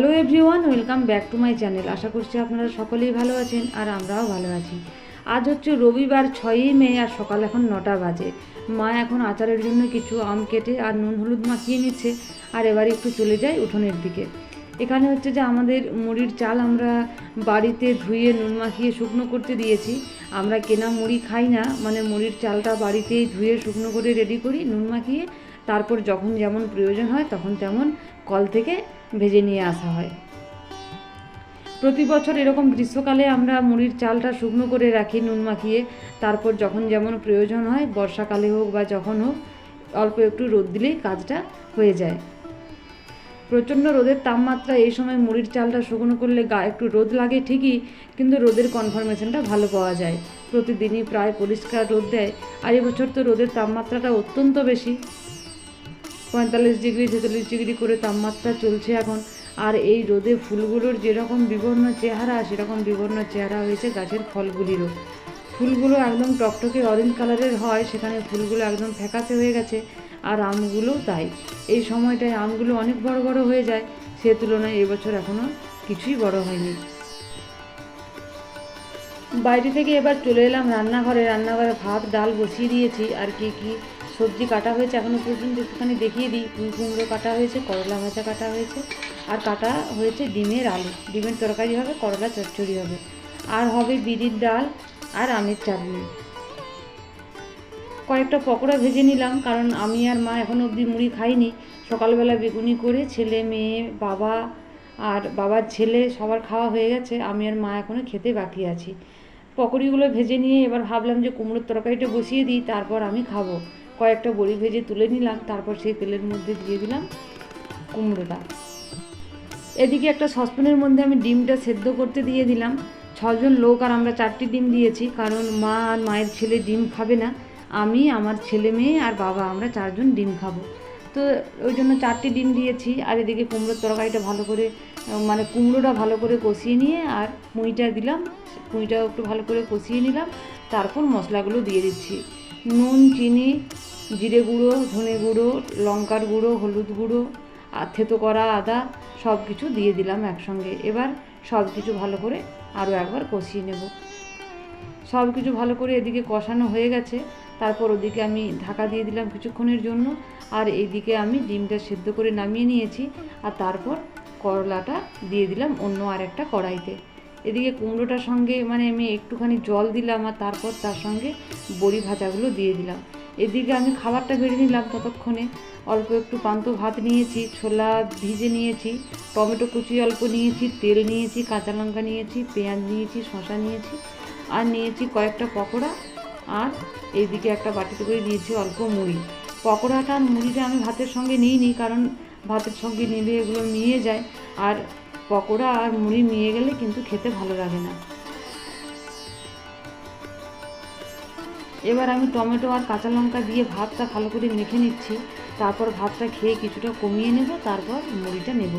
Hello everyone, welcome back to my channel. আশা করছি আপনারা সকলেই ভালো আছেন আর আমরাও ভালো আছি। আজ হচ্ছে রবিবার, ছয়ই মে আর সকাল এখন নটা বাজে। মা এখন আচারের জন্য কিছু আম কেটে আর নুন হলুদ মাখিয়ে নিচ্ছে আর এবারে একটু চলে যাই উঠোনের দিকে। এখানে হচ্ছে যে আমাদের মুড়ির চাল আমরা বাড়িতে ধুয়ে নুন মাখিয়ে শুকনো করতে দিয়েছি। আমরা কেনা মুড়ি খাই না মানে মুড়ির চালটা বাড়িতেই ধুয়ে শুকনো করে রেডি করি, নুন মাখিয়ে। তারপর যখন যেমন প্রয়োজন হয় তখন তেমন কল থেকে ভেজে নিয়ে আসা হয়। প্রতি বছর এরকম গ্রীষ্মকালে আমরা মুড়ির চালটা শুকনো করে রাখি, নুন মাখিয়ে। তারপর যখন যেমন প্রয়োজন হয়, বর্ষাকালে হোক বা যখন হোক, অল্প একটু রোদ দিলেই কাজটা হয়ে যায়। প্রচণ্ড রোদের তাপমাত্রা এই সময় মুড়ির চালটা শুকনো করলে গা একটু রোদ লাগে ঠিকই, কিন্তু রোদের কনফার্মেশনটা ভালো পাওয়া যায়। প্রতিদিনই প্রায় পরিষ্কার রোদ দেয়। আর এবছর তো রোদের তাপমাত্রাটা অত্যন্ত বেশি। পঁয়তাল্লিশ ডিগ্রি, ছেচল্লিশ ডিগ্রি করে তাপমাত্রা চলছে এখন। আর এই রোদে ফুলগুলোর যেরকম বিবর্ণ চেহারা, সেরকম বিবর্ণ চেহারা হয়েছে গাছের ফলগুলিরও। ফুলগুলো একদম টকটকে অরেঞ্জ কালারের হয়, সেখানে ফুলগুলো একদম ফ্যাকাশে হয়ে গেছে, আর আমগুলোও তাই। এই সময়টায় আমগুলো অনেক বড় বড় হয়ে যায়, সে তুলনায় এবছর এখনও কিছুই বড় হয়নি। বাইরে থেকে এবার চলে এলাম রান্নাঘরে। রান্নাঘরে ভাত, ডাল বসিয়ে দিয়েছি। আর কি কি সবজি কাটা হয়েছে এখনও পর্যন্ত, একটুখানি দেখিয়ে দিই। কুমড়ো কাটা হয়েছে, করলা ভাজা কাটা হয়েছে, আর কাটা হয়েছে ডিমের আলু। ডিমের তরকারি হবে, করলা চচ্চড়ি হবে। আর হবে বিড়ির ডাল আর আমের চাটনি। কয়েকটা পকোড়া ভেজে নিলাম, কারণ আমি আর মা এখনও অবধি মুড়ি খাইনি। সকালবেলা বেগুনি করে ছেলে, মেয়ে, বাবা আর বাবার ছেলে সবার খাওয়া হয়ে গেছে, আমি আর মা এখনও খেতে বাকি আছি। পকোড়িগুলো ভেজে নিয়ে এবার ভাবলাম যে কুমড়োর তরকারিটা বসিয়ে দিই, তারপর আমি খাব। কয়েকটা বড়ি ভেজে তুলে নিলাম, তারপর সেই তেলের মধ্যে দিয়ে দিলাম কুমড়োটা এদিকে একটা সসপ্যানের মধ্যে আমি ডিমটা সেদ্ধ করতে দিয়ে দিলাম। ছজন লোক আর আমরা চারটি ডিম দিয়েছি, কারণ মা আর মায়ের ছেলে ডিম খাবে না। আমি, আমার ছেলে মেয়ে আর বাবা, আমরা চারজন ডিম খাব। তো ওই জন্য চারটি ডিম দিয়েছি, আর এদিকে কুমড়োর তরকারিটা ভালো করে মানে কুমড়োটা ভালো করে কষিয়ে নিয়ে আর পুঁইটা দিলাম। পুঁইটাও একটু ভালো করে কষিয়ে নিলাম, তারপর মশলাগুলো দিয়ে দিচ্ছি। নুন, চিনি, জিরে গুঁড়ো, ধনে গুঁড়ো, লঙ্কার গুঁড়ো, হলুদ গুঁড়ো, আর থেতো করা আদা সব কিছু দিয়ে দিলাম একসঙ্গে। এবার সব কিছু ভালো করে আরও একবার কষিয়ে নেব। সব কিছু ভালো করে এদিকে কষানো হয়ে গেছে। তারপর ওদিকে আমি ঢাকা দিয়ে দিলাম কিছুক্ষণের জন্য। আর এইদিকে আমি ডিমটা সেদ্ধ করে নামিয়ে নিয়েছি। আর তারপর করলাটা দিয়ে দিলাম অন্য আর একটা কড়াইতে। এদিকে কুমড়োটার সঙ্গে মানে আমি একটুখানি জল দিলাম আর তারপর তার সঙ্গে বড়ি ভাজাগুলো দিয়ে দিলাম। এদিকে আমি খাবারটা বেড়ে নিলাম ততক্ষণে। অল্প একটু পান্ত ভাত নিয়েছি, ছোলা ভিজে নিয়েছি, টমেটো কুচি অল্প নিয়েছি, তেল নিয়েছি, কাঁচা লঙ্কা নিয়েছি, পেঁয়াজ নিয়েছি শশা নিয়েছি আর নিয়েছি কয়েকটা পকোড়া আর এইদিকে একটা বাটিতে করে নিয়েছি অল্প মুড়ি। পকোড়াটা মুড়িটা আমি ভাতের সঙ্গে নিইনি কারণ ভাতের সঙ্গে নিলে এগুলো নিয়ে যায়। আর পকোড়া আর মুড়ি নিয়ে গেলে কিন্তু খেতে ভালো লাগে না। এবার আমি টমেটো আর কাঁচা লঙ্কা দিয়ে ভাতটা ভালো করে মেখে নিচ্ছি। তারপর ভাতটা খেয়ে কিছুটা কমিয়ে নেব, তারপর মুড়িটা নেব।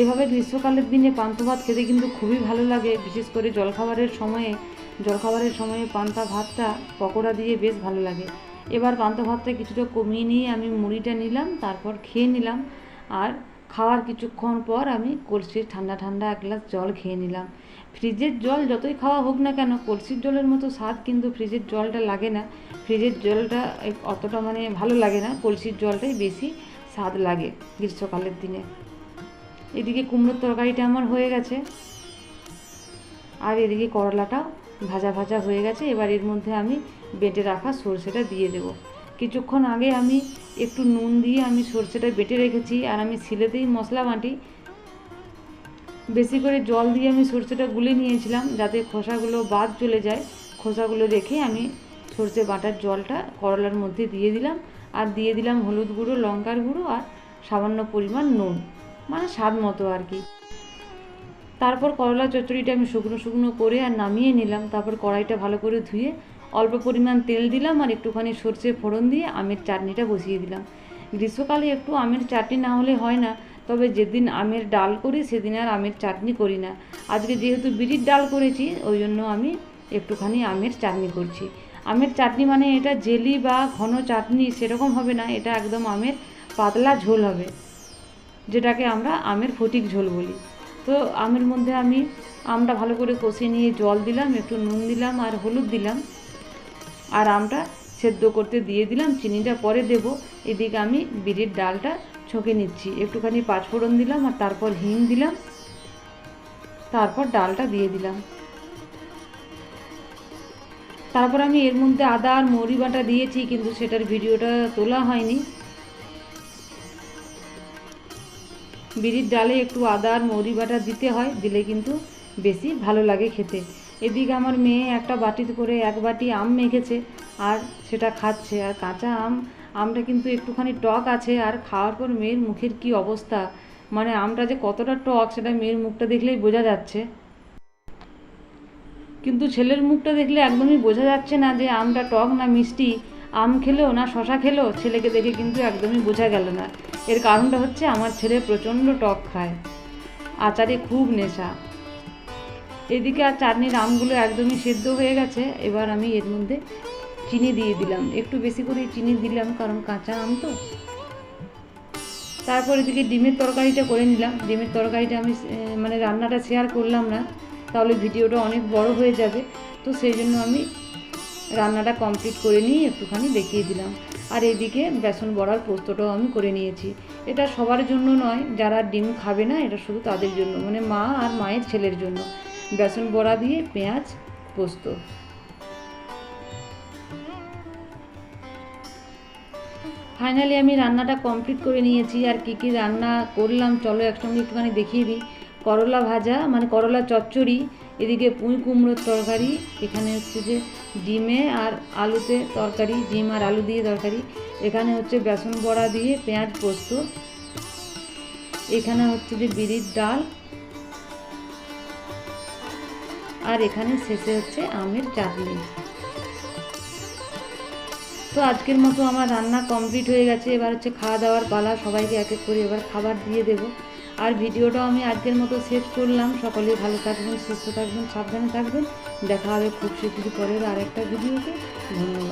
এভাবে গ্রীষ্মকালের দিনে পান্তা ভাত খেতে কিন্তু খুবই ভালো লাগে। বিশেষ করে জলখাবারের সময়ে জলখাবারের সময়ে পান্তা ভাতটা পকোড়া দিয়ে বেশ ভালো লাগে। এবার পান্তা ভাতটা কিছুটা কমিয়ে নিয়ে আমি মুড়িটা নিলাম, তারপর খেয়ে নিলাম। আর খাওয়ার কিছুক্ষণ পর আমি কলসির ঠান্ডা ঠান্ডা এক গ্লাস জল খেয়ে নিলাম। ফ্রিজের জল যতই খাওয়া হোক না কেন, কলসির জলের মতো স্বাদ কিন্তু ফ্রিজের জলটা লাগে না। ফ্রিজের জলটা অতটা মানে ভালো লাগে না, কলসির জলটাই বেশি স্বাদ লাগে গ্রীষ্মকালের দিনে। এদিকে কুমড়োর তরকারিটা আমার হয়ে গেছে। আর এদিকে করলাটাও ভাজা ভাজা হয়ে গেছে। এবার এর মধ্যে আমি বেটে রাখা সর্ষেটা দিয়ে দেব। কিছুক্ষণ আগে আমি একটু নুন দিয়ে আমি সর্ষেটা বেটে রেখেছি আর আমি শিলেতেই মশলা বাটি। বেশি করে জল দিয়ে আমি সর্ষেটা গুলে নিয়েছিলাম যাতে খোসাগুলো বাদ চলে যায়। খোসাগুলো রেখে আমি সর্ষে বাটার জলটা করলার মধ্যে দিয়ে দিলাম আর দিয়ে দিলাম হলুদ গুঁড়ো, লঙ্কার গুঁড়ো আর সামান্য পরিমাণ নুন মানে স্বাদ মতো আর কি। তারপর করলা চচ্চড়িটা আমি শুকনো শুকনো করে আর নামিয়ে নিলাম। তারপর কড়াইটা ভালো করে ধুয়ে অল্প পরিমাণ তেল দিলাম আর একটুখানি সর্ষে ফোড়ন দিয়ে আমের চাটনিটা বসিয়ে দিলাম। গ্রীষ্মকালে একটু আমের চাটনি না হলে হয় না, তবে যেদিন আমের ডাল করি সেদিন আর আমের চাটনি করি না। আজকে যেহেতু বিড়ির ডাল করেছি, ওই জন্য আমি একটুখানি আমের চাটনি করছি। আমের চাটনি মানে এটা জেলি বা ঘন চাটনি সেরকম হবে না, এটা একদম আমের পাতলা ঝোল হবে, যেটাকে আমরা আমের ফটিক ঝোল বলি। তো আমের মধ্যে আমি আমটা ভালো করে কষিয়ে নিয়ে জল দিলাম, একটু নুন দিলাম আর হলুদ দিলাম। আর আমটা সেদ্ধ করতে দিয়ে দিলাম, চিনিটা পরে দেব। এদিকে আমি বিড়ির ডালটা ছকে নিচ্ছি। একটুখানি পাঁচফোড়ন দিলাম আর তারপর হিং দিলাম। তারপর ডালটা দিয়ে দিলাম। তারপর আমি এর মধ্যে আদা আর মৌরি বাটা দিয়েছি, কিন্তু সেটার ভিডিওটা তোলা হয়নি। বিড়ির ডালে একটু আদা আর মৌরি বাটা দিতে হয়, দিলে কিন্তু বেশি ভালো লাগে খেতে। এদিকে আমার মেয়ে একটা বাটিতে করে এক বাটি আম মেখেছে আর সেটা খাচ্ছে। আর কাঁচা আম, আমটা কিন্তু একটুখানি টক আছে আর খাওয়ার পর মেয়ের মুখের কি অবস্থা? মানে আমটা যে কতটা টক সেটা মেয়ের মুখটা দেখলেই বোঝা যাচ্ছে। কিন্তু ছেলের মুখটা দেখলে একদমই বোঝা যাচ্ছে না যে আমটা টক না মিষ্টি। আম খেলো না শশা খেলো, ছেলেকে দেখে কিন্তু একদমই বোঝা গেল না। এর কারণটা হচ্ছে আমার ছেলে প্রচণ্ড টক খায়। আচারে খুব নেশা। এদিকে আর চাটনির আমগুলো একদমই সেদ্ধ হয়ে গেছে। এবার আমি এর মধ্যে চিনি দিয়ে দিলাম। একটু বেশি করে চিনি দিলাম, কারণ কাঁচা আম তো। তারপর এদিকে ডিমের তরকারিটা করে নিলাম। ডিমের তরকারিটা আমি মানে রান্নাটা শেয়ার করলাম না। তাহলে ভিডিওটা অনেক বড় হয়ে যাবে। তো সেই জন্য আমি রান্নাটা কমপ্লিট করে নিয়ে একটুখানি দেখিয়ে দিলাম। আর এদিকে বেসন বড়ার পোস্তটাও আমি করে নিয়েছি। এটা সবার জন্য নয়, যারা ডিম খাবে না, এটা শুধু তাদের জন্য। মানে মা আর মায়ের ছেলের জন্য। বেসন বড়া দিয়ে পেঁয়াজ পোস্ত। ফাইনালি আমি রান্নাটা কমপ্লিট করে নিয়েছি আর কী কী রান্না করলাম, চলো একসঙ্গে একটুখানি দেখিয়ে দিই। করলা ভাজা মানে করলা চচ্চড়ি, এদিকে পুঁই কুমড়োর তরকারি, এখানে হচ্ছে যে ডিমে আর আলুতে তরকারি, ডিম আর আলু দিয়ে তরকারি। এখানে হচ্ছে বেসন বড়া দিয়ে পেঁয়াজ পোস্ত। এখানে হচ্ছে যে বিড়ির ডাল আর এখানে শেষে হচ্ছে আমের চাটনি। তো আজকের মতো আমার রান্না কমপ্লিট হয়ে গেছে। এবার হচ্ছে খাওয়া দাওয়ার পালা, সবাইকে এক এক করে এবার খাবার দিয়ে দেব। আর ভিডিওটাও আমি আজকের মতো শেষ করলাম। সকলেই ভালো থাকবেন, সুস্থ থাকবেন, সাবধানে থাকবেন। দেখা হবে খুব শীঘ্রই পরের আরেকটা ভিডিওতে। ধন্যবাদ।